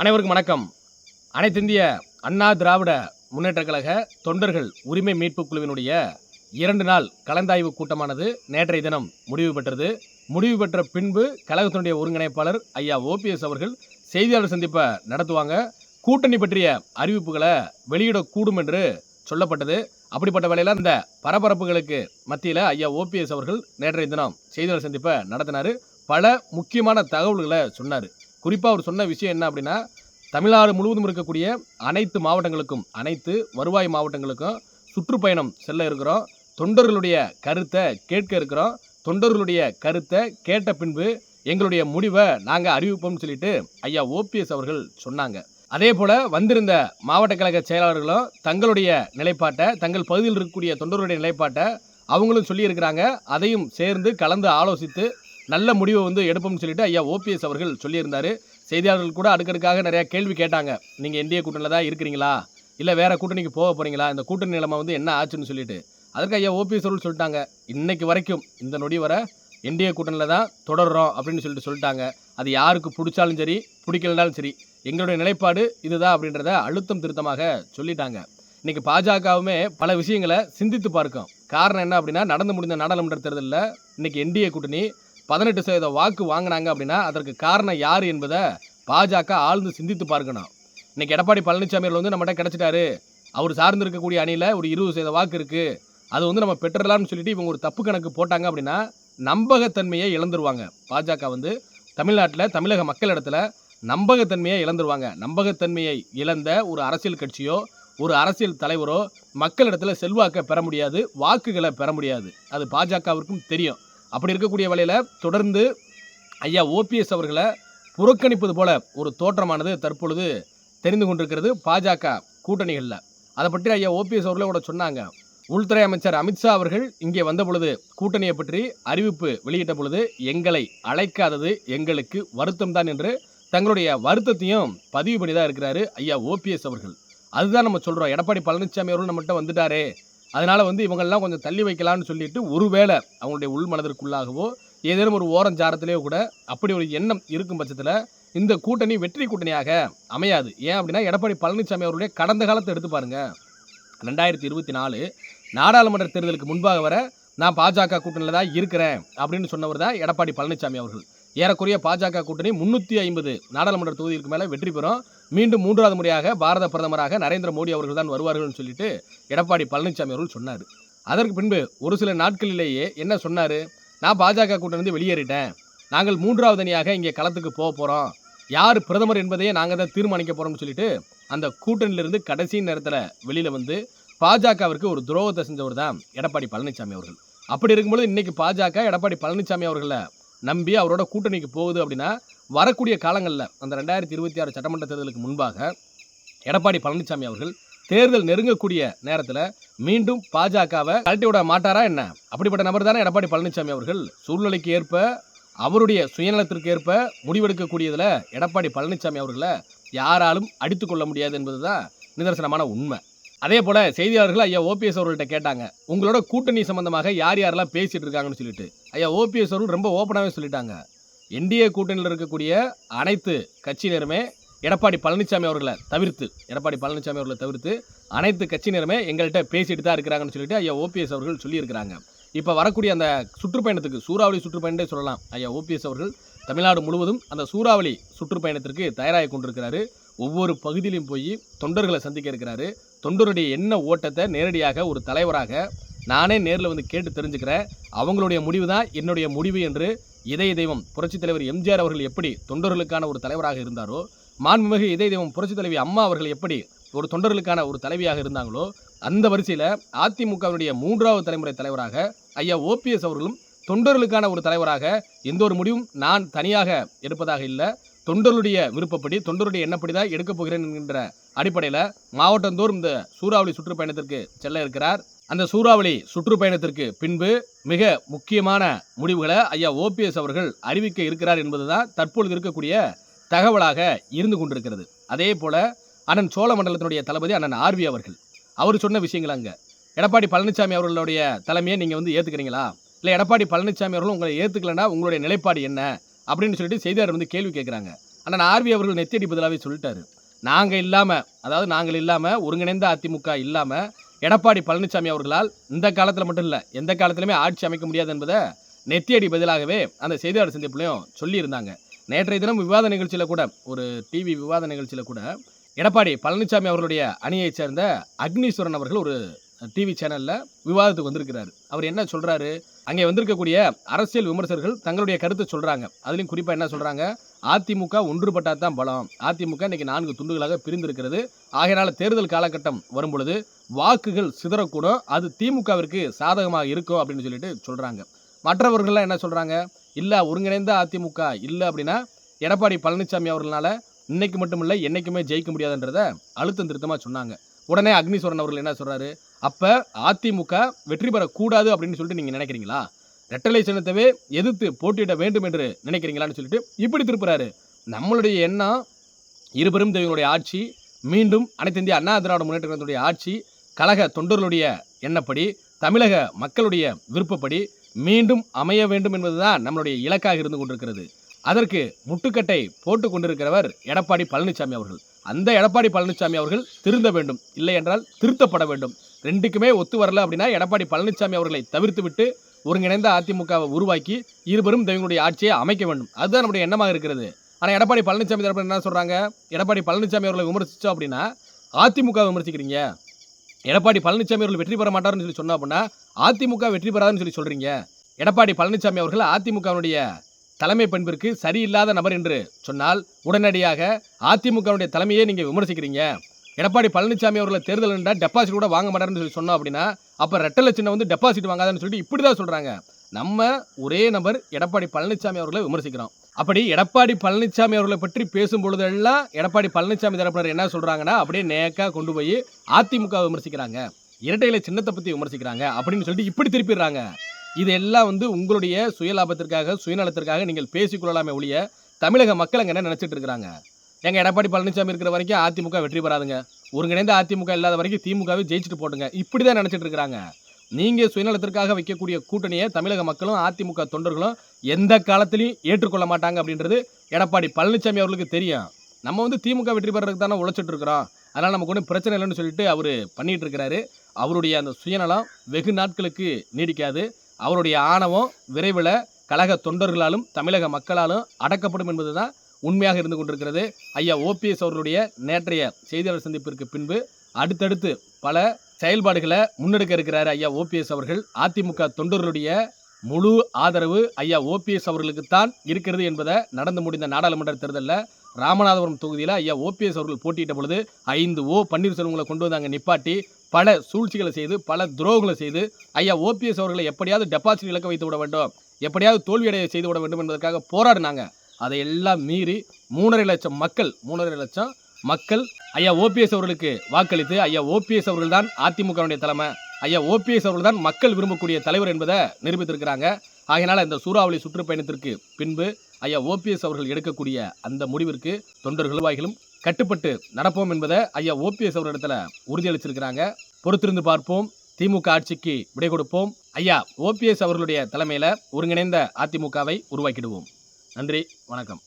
அனைவருக்கும் வணக்கம். அனைத்திந்திய அண்ணா திராவிட முன்னேற்ற கழக தொண்டர்கள் உரிமை மீட்புக் குழுவினுடைய இரண்டு நாள் கலந்தாய்வு கூட்டமானது நேற்றைய தினம் முடிவு பெற்றது. முடிவு பெற்ற பின்பு கழகத்தினுடைய ஒருங்கிணைப்பாளர் ஐயா ஓபிஎஸ் அவர்கள் செய்தியாளர் சந்திப்பை நடத்துவாங்க. கூட்டணி பற்றிய அறிவிப்புகளை வெளியிடக்கூடும் என்று சொல்லப்பட்டது. அப்படிப்பட்ட வேலையில் அந்த பரபரப்புகளுக்கு மத்தியில் ஐயா ஓபிஎஸ் அவர்கள் நேற்றைய தினம் செய்தியாளர் சந்திப்பை நடத்தினார். பல முக்கியமான தகவல்களை சொன்னார். குறிப்பாக அவர் சொன்ன விஷயம் என்ன அப்படின்னா தமிழ்நாடு முழுவதும் இருக்கக்கூடிய அனைத்து மாவட்டங்களுக்கும் அனைத்து வருவாய் மாவட்டங்களுக்கும் சுற்றுப்பயணம் செல்ல இருக்கிறோம். தொண்டர்களுடைய கருத்தை கேட்க இருக்கிறோம். தொண்டர்களுடைய கருத்தை கேட்ட பின்பு எங்களுடைய முடிவை நாங்கள் அறிவிப்போம்னு சொல்லிட்டு ஐயா ஓபிஎஸ் அவர்கள் சொன்னாங்க. அதே போல் வந்திருந்த மாவட்ட கழக செயலாளர்களும் தங்களுடைய நிலைப்பாட்டை தங்கள் பகுதியில் இருக்கக்கூடிய தொண்டர்களுடைய நிலைப்பாட்டை அவங்களும் சொல்லியிருக்கிறாங்க. அதையும் சேர்ந்து கலந்து ஆலோசித்து நல்ல முடிவை வந்து எடுப்போம்னு சொல்லிட்டு ஐயா ஓபிஎஸ் அவர்கள் சொல்லியிருந்தார். செய்தியாளர்கள் கூட அடுக்கடுக்காக நிறையா கேள்வி கேட்டாங்க. நீங்கள் என்டிஏ கூட்டணியில் தான் இருக்கிறீங்களா? இல்லை வேறு கூட்டணிக்கு போக போகிறீங்களா இந்த கூட்டணி நிலைமை வந்து என்ன ஆச்சுன்னு சொல்லிட்டு. அதற்கு ஐயா ஓபிஎஸ் அவர்கள் சொல்லிட்டாங்க. இன்றைக்கு வரைக்கும் இந்த நொடி வர என்டிஏ கூட்டணியில் தான் தொடர்கிறோம் அப்படின்னு சொல்லிட்டு சொல்லிட்டாங்க. அது யாருக்கு பிடிச்சாலும் சரி பிடிக்கலனாலும் சரி எங்களுடைய நிலைப்பாடு இதுதான் அப்படின்றத அழுத்தம் திருத்தமாக சொல்லிட்டாங்க. இன்றைக்கி பாஜகவுமே பல விஷயங்களை சிந்தித்து பார்க்கும். காரணம் என்ன அப்படின்னா நடந்து முடிந்த நாடாளுமன்ற தேர்தலில் இன்றைக்கி என்டிஏ கூட்டணி பதினெட்டு சதவீத வாக்கு வாங்கினாங்க அப்படின்னா அதற்கு காரணம் யார் என்பதை பாஜக ஆழ்ந்து சிந்தித்து பார்க்கணும். இன்னைக்கு எடப்பாடி பழனிசாமியில் வந்து நம்மகிட்ட கிடச்சிட்டாரு. அவர் சார்ந்து இருக்கக்கூடிய அணியில் ஒரு இருபது சதவீத வாக்கு இருக்குது அது வந்து நம்ம பெற்றலாம்னு சொல்லிட்டு இவங்க ஒரு தப்பு கணக்கு போட்டாங்க அப்படின்னா நம்பகத்தன்மையை இழந்துருவாங்க. பாஜக வந்து தமிழ்நாட்டில் தமிழக மக்களிடத்துல நம்பகத்தன்மையை இழந்துருவாங்க. நம்பகத்தன்மையை இழந்த ஒரு அரசியல் கட்சியோ ஒரு அரசியல் தலைவரோ மக்களிடத்தில் செல்வாக்கை பெற முடியாது வாக்குகளை பெற முடியாது. அது பாஜகவிற்கும் தெரியும். அப்படி இருக்கக்கூடிய வேலையில் தொடர்ந்து ஐயா ஓபிஎஸ் அவர்களை புறக்கணிப்பது போல ஒரு தோற்றமானது தற்பொழுது தெரிந்து கொண்டிருக்கிறது பாஜக கூட்டணிகளில். அதை பற்றி ஐயா ஓபிஎஸ் அவர்களே கூட சொன்னாங்க. உள்துறை அமைச்சர் அமித்ஷா அவர்கள் இங்கே வந்த பொழுது கூட்டணியை பற்றி அறிவிப்பு வெளியிட்ட பொழுது எங்களை அழைக்காதது எங்களுக்கு வருத்தம் தான் என்று தங்களுடைய வருத்தத்தையும் பதிவு பண்ணி தான் இருக்கிறாரு ஐயா ஓபிஎஸ் அவர்கள். அதுதான் நம்ம சொல்கிறோம் எடப்பாடி பழனிசாமி அவர்கள் நம்மகிட்ட வந்துட்டாரே. அதனால் வந்து இவங்கெல்லாம் கொஞ்சம் தள்ளி வைக்கலாம்னு சொல்லிட்டு ஒருவேளை அவங்களுடைய உள் மனதிற்குள்ளாகவோ ஏதேனும் ஒரு ஓரஞ்சாரத்திலேயோ கூட அப்படி ஒரு எண்ணம் இருக்கும் பட்சத்தில் இந்த கூட்டணி வெற்றி கூட்டணியாக அமையாது. ஏன் அப்படின்னா எடப்பாடி பழனிசாமி அவருடைய கடந்த காலத்தை எடுத்து பாருங்கள் ரெண்டாயிரத்தி இருபத்தி நாலு நாடாளுமன்ற தேர்தலுக்கு முன்பாக வர நான் பாஜக கூட்டணியில் தான் இருக்கிறேன் அப்படின்னு சொன்னவர் தான் எடப்பாடி பழனிசாமி அவர்கள். ஏறக்குறைய பாஜக கூட்டணி முன்னூற்றி ஐம்பது நாடாளுமன்ற தொகுதிக்கு மேலே வெற்றி பெறும். மீண்டும் மூன்றாவது முறையாக பாரத பிரதமராக நரேந்திர மோடி அவர்கள் தான் வருவார்கள்னு சொல்லிட்டு எடப்பாடி பழனிசாமி அவர்கள் சொன்னார். அதற்கு பின்பு ஒரு சில நாட்களிலேயே என்ன சொன்னார்? நான் பாஜக கூட்டணி வெளியேறிட்டேன். நாங்கள் மூன்றாவது அணியாக இங்கே களத்துக்கு போக போகிறோம் யார் பிரதமர் என்பதையே நாங்கள் தான் தீர்மானிக்க போகிறோம்னு சொல்லிட்டு அந்த கூட்டணியிலிருந்து கடைசி நேரத்தில் வெளியில் வந்து பாஜகவிற்கு ஒரு துரோகத்தை செஞ்சவர் தான் எடப்பாடி பழனிசாமி அவர்கள். அப்படி இருக்கும்போது இன்றைக்கி பாஜக எடப்பாடி பழனிசாமி அவர்களை நம்பி அவரோட கூட்டணிக்கு போகுது அப்படின்னா வரக்கூடிய காலங்களில் அந்த ரெண்டாயிரத்தி இருபத்தி ஆறு சட்டமன்ற தேர்தலுக்கு முன்பாக எடப்பாடி பழனிசாமி அவர்கள் தேர்தல் நெருங்கக்கூடிய நேரத்தில் மீண்டும் பாஜகவை கழட்டி விட மாட்டாரா என்ன? அப்படிப்பட்ட நபர் தானே எடப்பாடி பழனிசாமி அவர்கள். சூழ்நிலைக்கு ஏற்ப அவருடைய சுயநலத்திற்கு ஏற்ப முடிவெடுக்கக்கூடியதில் எடப்பாடி பழனிசாமி அவர்களை யாராலும் அடித்து கொள்ள முடியாது என்பதுதான் நிதர்சனமான உண்மை. அதே போல் செய்தியாளர்கள் ஐயா ஓபிஎஸ் அவர்கள்ட்ட கேட்டாங்க உங்களோட கூட்டணி சம்பந்தமாக யார் யாரெல்லாம் பேசிகிட்டு இருக்காங்கன்னு சொல்லிட்டு. ஐயா ஓபிஎஸ் அவர்கள் ரொம்ப ஓப்பனாகவே சொல்லிட்டாங்க. என்டிஏ கூட்டணியில் இருக்கக்கூடிய அனைத்து கட்சியினருமே எடப்பாடி பழனிசாமி அவர்களை தவிர்த்து எடப்பாடி பழனிசாமி அவர்களை தவிர்த்து அனைத்து கட்சியினருமே எங்கள்கிட்ட பேசிட்டு தான் இருக்கிறாங்கன்னு சொல்லிட்டு ஐயா ஓபிஎஸ் அவர்கள் சொல்லியிருக்கிறாங்க. இப்போ வரக்கூடிய அந்த சுற்றுப்பயணத்துக்கு சூறாவளி சுற்றுப்பயணத்தை சொல்லலாம். ஐயா ஓபிஎஸ் அவர்கள் தமிழ்நாடு முழுவதும் அந்த சூறாவளி சுற்றுப்பயணத்திற்கு தயாராகி கொண்டிருக்கிறாரு. ஒவ்வொரு பகுதியிலும் போய் தொண்டர்களை சந்திக்க இருக்கிறாரு. தொண்டருடைய என்ன ஓட்டத்தை நேரடியாக ஒரு தலைவராக நானே நேரில் வந்து கேட்டு தெரிஞ்சுக்கிறேன். அவங்களுடைய முடிவு தான் என்னுடைய முடிவு என்று இதய தெய்வம் புரட்சித் தலைவர் எம்ஜிஆர் அவர்கள் எப்படி தொண்டர்களுக்கான ஒரு தலைவராக இருந்தாரோ மாண்புமிகு இதய தெய்வம் புரட்சித் தலைவி அம்மா அவர்கள் எப்படி ஒரு தொண்டர்களுக்கான ஒரு தலைவியாக இருந்தாங்களோ அந்த வரிசையில் அதிமுகவினுடைய மூன்றாவது தலைமுறை தலைவராக ஐயா ஓபிஎஸ் அவர்களும் தொண்டர்களுக்கான ஒரு தலைவராக எந்த ஒரு முடிவும் நான் தனியாக எடுப்பதாக இல்லை. தொண்டருடைய விருப்பப்படி தொண்டருடைய எண்ணப்படி தான் எடுக்கப் போகிறேன் என்கின்ற அடிப்படையில் மாவட்டந்தோறும் இந்த சூறாவளி சுற்றுப்பயணத்திற்கு செல்ல இருக்கிறார். அந்த சூறாவளி சுற்றுப்பயணத்திற்கு பின்பு மிக முக்கியமான முடிவுகளை ஐயா ஓபிஎஸ் அவர்கள் அறிவிக்க இருக்கிறார் என்பதுதான் தற்பொழுது இருக்கக்கூடிய தகவலாக இருந்து கொண்டிருக்கிறது. அதே போல அண்ணன் சோழ மண்டலத்தினுடைய தளபதி அண்ணன் ஆர்வி அவர்கள் அவர் சொன்ன விஷயங்கள் அங்கே. எடப்பாடி பழனிசாமி அவர்களுடைய தலைமையை நீங்கள் வந்து ஏற்றுக்கிறீங்களா இல்லை எடப்பாடி பழனிசாமி அவர்களும் உங்களை ஏற்றுக்கலன்னா உங்களுடைய நிலைப்பாடு என்ன? அப்படின்னு சொல்லிட்டு செய்தியாளர் வந்து கேள்வி கேட்குறாங்க ஆனால் ஆர்வி அவர்கள் நெத்தியடி பதிலாகவே சொல்லிட்டாரு. நாங்கள் இல்லாமல் அதாவது நாங்கள் இல்லாமல் ஒருங்கிணைந்த அதிமுக இல்லாமல் எடப்பாடி பழனிசாமி அவர்களால் இந்த காலத்தில் மட்டும் இல்லை எந்த காலத்திலுமே ஆட்சி அமைக்க முடியாது என்பதை நெத்தியடி பதிலாகவே அந்த செய்தியாளர் சந்திப்புலையும் சொல்லியிருந்தாங்க. நேற்றைய தினம் விவாத நிகழ்ச்சியில் கூட ஒரு டிவி விவாத நிகழ்ச்சியில் கூட எடப்பாடி பழனிசாமி அவர்களுடைய அணியைச் சேர்ந்த அக்னீஸ்வரன் அவர்கள் ஒரு டிவி சேனலில் விவாதத்துக்கு வந்திருக்கிறாரு. அவர் என்ன சொல்கிறாரு அங்கே வந்திருக்கக்கூடிய அரசியல் விமர்சகர்கள் தங்களுடைய கருத்தை சொல்கிறாங்க அதுலேயும் குறிப்பாக என்ன சொல்கிறாங்க அதிமுக ஒன்றுபட்டால் தான் பலம். அதிமுக இன்றைக்கி நான்கு துண்டுகளாக பிரிந்திருக்கிறது. ஆகையினால் தேர்தல் காலகட்டம் வரும் பொழுது வாக்குகள் சிதறக்கூடும். அது திமுகவிற்கு சாதகமாக இருக்கும் அப்படின்னு சொல்லிட்டு சொல்கிறாங்க மற்றவர்கள்லாம் என்ன சொல்கிறாங்க இல்லை ஒருங்கிணைந்த அதிமுக இல்லை அப்படின்னா எடப்பாடி பழனிசாமி அவர்களால் இன்னைக்கு மட்டும் இல்லை என்றைக்குமே ஜெயிக்க முடியாதுன்றத அழுத்தம் திருத்தமாக சொன்னாங்க. உடனே அக்னீஸ்வரன் அவர்கள் என்ன சொல்கிறாரு அப்போ அதிமுக வெற்றி பெறக்கூடாது அப்படின்னு சொல்லிட்டு நீங்கள் நினைக்கிறீங்களா? ரெட்டலை சின்னத்தவே எதிர்த்து போட்டியிட வேண்டும் என்று நினைக்கிறீங்களான்னு சொல்லிட்டு இப்படி திருப்புறாரு. நம்மளுடைய எண்ணம் இருபெரும் தெய்வங்களுடைய ஆட்சி மீண்டும் அனைத்து இந்திய அண்ணா திராவிட முன்னேற்ற கழகத்துடைய ஆட்சி கழக தொண்டர்களுடைய எண்ணப்படி தமிழக மக்களுடைய விருப்பப்படி மீண்டும் அமைய வேண்டும் என்பதுதான் நம்மளுடைய இலக்காக இருந்து கொண்டிருக்கிறது. அதற்கு முட்டுக்கட்டை போட்டு கொண்டிருக்கிறவர் எடப்பாடி பழனிசாமி அவர்கள். அந்த எடப்பாடி பழனிசாமி அவர்கள் திருந்த வேண்டும். இல்லை என்றால் திருத்தப்பட வேண்டும். ரெண்டுக்குமே ஒத்து வரல அப்படின்னா எடப்பாடி பழனிசாமி அவர்களை தவிர்த்து விட்டு ஒருங்கிணைந்த அதிமுகவை உருவாக்கி இருவரும் தெய்வங்களுடைய ஆட்சியை அமைக்க வேண்டும். அதுதான் நம்முடைய எண்ணமாக இருக்கிறது. ஆனால் எடப்பாடி பழனிசாமி தரப்பு என்ன சொல்கிறாங்க எடப்பாடி பழனிசாமி அவர்களை விமர்சித்தோம் அப்படின்னா அதிமுக விமர்சிக்கிறீங்க. எடப்பாடி பழனிசாமி அவர்கள் வெற்றி பெற மாட்டார்னு சொல்லி சொன்னா அப்படின்னா அதிமுக வெற்றி பெறாதுன்னு சொல்லி சொல்கிறீங்க எடப்பாடி பழனிசாமி அவர்கள் அதிமுகவினுடைய தலைமை பண்பிற்கு சரியில்லாத நபர் என்று சொன்னால் உடனடியாக அதிமுகவுடைய தலைமையை நீங்கள் விமர்சிக்கிறீங்க. எடப்பாடி பழனிசாமி அவர்களை தேர்தல் என்றால் டெபாசிட் கூட வாங்க மாட்டாருன்னு சொல்லி சொன்னோம் அப்படின்னா அப்போ ரெட்டை லட்சம் வந்து டெபாசிட் வாங்காதுன்னு சொல்லிட்டு இப்படி தான் சொல்கிறாங்க நம்ம ஒரே நபர் எடப்பாடி பழனிசாமி அவர்களை விமர்சிக்கிறோம். அப்படி எடப்பாடி பழனிசாமி அவர்களை பற்றி பேசும் பொழுதெல்லாம் எடப்பாடி பழனிசாமி தரப்பினர் என்ன சொல்கிறாங்கன்னா அப்படியே நேக்காக கொண்டு போய் அதிமுக விமர்சிக்கிறாங்க. இரட்டையில சின்னத்தை பற்றி விமர்சிக்கிறாங்க அப்படின்னு சொல்லிட்டு இப்படி திருப்பிடுறாங்க. இதெல்லாம் வந்து உங்களுடைய சுயலாபத்திற்காக சுயநலத்திற்காக நீங்கள் பேசிக்கொள்ளலாமே ஒழிய தமிழக மக்கள் அங்கே என்ன நினச்சிட்டு இருக்கிறாங்க? எங்க எடப்பாடி பழனிசாமி இருக்கிற வரைக்கும் அதிமுக வெற்றி பெறாதுங்க. ஒருங்கிணைந்த அதிமுக இல்லாத வரைக்கும் திமுகவை ஜெயிச்சுட்டு போட்டுங்க. இப்படி தான் நினைச்சிட்டு இருக்கிறாங்க. நீங்க சுயநலத்திற்காக வைக்கக்கூடிய கூட்டணியை தமிழக மக்களும் அதிமுக தொண்டர்களும் எந்த காலத்திலையும் ஏற்றுக்கொள்ள மாட்டாங்க அப்படின்றது எடப்பாடி பழனிசாமி அவர்களுக்கு தெரியும். நம்ம வந்து திமுக வெற்றி பெறதுக்கு தானே உழைச்சிட்டு இருக்கிறோம். அதனால் நமக்கு ஒன்றும் பிரச்சனை இல்லைன்னு சொல்லிட்டு அவர் பண்ணிட்டு இருக்கிறாரு. அவருடைய அந்த சுயநலம் வெகு நாட்களுக்கு நீடிக்காது. அவருடைய ஆணவம் விரைவில் கழக தொண்டர்களாலும் தமிழக மக்களாலும் அடக்கப்படும் என்பது தான் உண்மையாக இருந்து கொண்டிருக்கிறது. ஐயா ஓபிஎஸ் அவர்களுடைய நேற்றைய செய்தியாளர் சந்திப்பிற்கு பின்பு அடுத்தடுத்து பல செயல்பாடுகளை முன்னெடுக்க இருக்கிறார் ஐயா ஓபிஎஸ் அவர்கள். அதிமுக தொண்டர்களுடைய முழு ஆதரவு ஐயா ஓபிஎஸ் அவர்களுக்குத்தான் இருக்கிறது என்பதை நடந்து முடிந்த நாடாளுமன்ற தேர்தலில் ராமநாதபுரம் தொகுதியில் ஐயா ஓபிஎஸ் அவர்கள் போட்டியிட்ட பொழுது ஐந்து ஓ பன்னீர்செல்வங்களை கொண்டு வந்தாங்க நிப்பாட்டி பல சூழ்ச்சிகளை செய்து பல துரோகங்களை செய்து ஐயா ஓபிஎஸ் அவர்களை எப்படியாவது டெபாசிட் இழக்க வைத்து விட வேண்டும் எப்படியாவது தோல்வியடைய செய்து விட வேண்டும் என்பதற்காக போராடினாங்க. அதையெல்லாம் மீறி மூணரை லட்சம் மக்கள் மூணரை லட்சம் மக்கள். ஐயா ஓபிஎஸ் அவர்களுக்கு வாக்களித்து ஐயா ஓபிஎஸ் அவர்கள் தான் அதிமுகவுடைய தலைமை. ஐயா ஓபிஎஸ் அவர்கள் தான் மக்கள் விரும்பக்கூடிய தலைவர் என்பதை நிரூபித்திருக்கிறாங்க. ஆகையினால் இந்த சூறாவளி சுற்றுப்பயணத்திற்கு பின்பு ஐயா ஓபிஎஸ் அவர்கள் எடுக்கக்கூடிய அந்த முடிவிற்கு தொண்டர் நிர்வாகிகளும் கட்டுப்பட்டு நடப்போம் என்பதை ஐயா ஓபிஎஸ் அவர்களிடத்தில் உறுதியளிச்சிருக்கிறாங்க. பொறுத்திருந்து பார்ப்போம். திமுக ஆட்சிக்கு விடை கொடுப்போம். ஐயா ஓபிஎஸ் அவர்களுடைய தலைமையில் ஒருங்கிணைந்த அதிமுகவை உருவாக்கிடுவோம். நன்றி வணக்கம்.